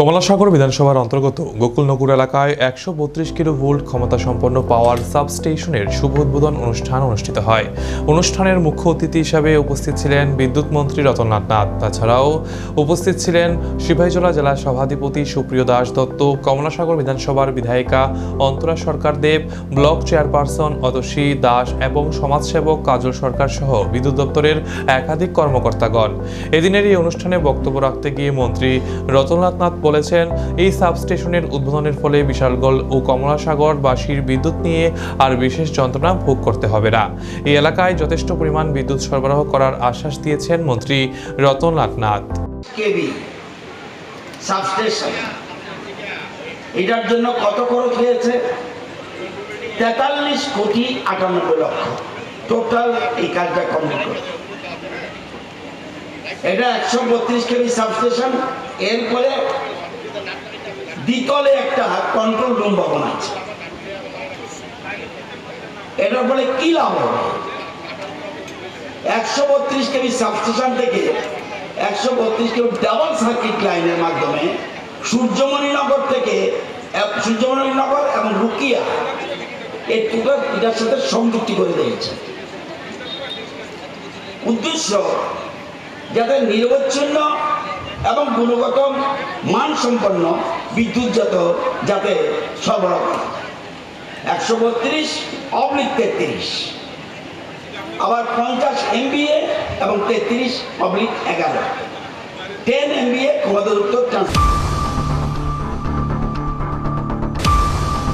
কমলাসাগর বিধানসভার অন্তর্গত গোকুলনগর এলাকায় একশো বত্রিশ কিলো ভোল্ট ক্ষমতা সম্পন্ন পাওয়ার সাবস্টেশনের শুভ উদ্বোধন অনুষ্ঠান অনুষ্ঠিত হয়। অনুষ্ঠানের মুখ্য অতিথি হিসাবে উপস্থিত ছিলেন বিদ্যুৎ মন্ত্রী রতননাথ নাথ। তাছাড়াও উপস্থিত ছিলেন সিপাহীজলা জেলার সভাধিপতি সুপ্রিয় দাস দত্ত, কমলাসাগর বিধানসভার বিধায়িকা অন্তরা সরকার দেব, ব্লক চেয়ারপারসন অদর্শী দাস এবং সমাজসেবক কাজল সরকার সহ বিদ্যুৎ দপ্তরের একাধিক কর্মকর্তাগণ। এদিনের এই অনুষ্ঠানে বক্তব্য রাখতে গিয়ে মন্ত্রী রতননাথ নাথ বলেছেন, এই সাবস্টেশনের উদ্বোধনের ফলে বিশালগড় ও কমলাসাগরবাসীর বিদ্যুৎ নিয়ে আর বিশেষ যন্ত্রণা ভোগ করতে হবে না। এই এলাকায় যথেষ্ট পরিমাণ বিদ্যুৎ সরবরাহ করার আশ্বাস দিয়েছেন মন্ত্রী রতন নাথ কেবি সাবস্টেশন এটার জন্য কত খরচ হয়েছে? তেতাল্লিশ কোটি আটানব্বই লক্ষ। টোটাল এই কাজটা কমপ্লিট করে এটা একশো বত্রিশ কেবি সাবস্টেশন এরপরে দ্বিতলে একটা কন্ট্রোল রুম ভবন আছে। এটার ফলে কি লাভ হবে? একশো বত্রিশ কেবি সাবস্টেশন থেকে একশো বত্রিশ কেবি ডাবল সার্কিট লাইনের মাধ্যমে সূর্যমণিনগর থেকে সূর্যমণিনগর এবং রুকিয়া এই দুটো এটার সাথে সংযুক্তি করে দিয়েছে। উদ্দেশ্য যাতে নিরবচ্ছিন্ন এবং গুণগত মান সম্পন্ন বিদ্যুৎ যত যাতে সরবরাহ করা একশো বত্রিশ অবলিক তেত্রিশ। আবার পঞ্চাশ এমবিএ এবং তেত্রিশ অবলিক এগারো। টেন এমবিএ উত্তর ট্রান্সফার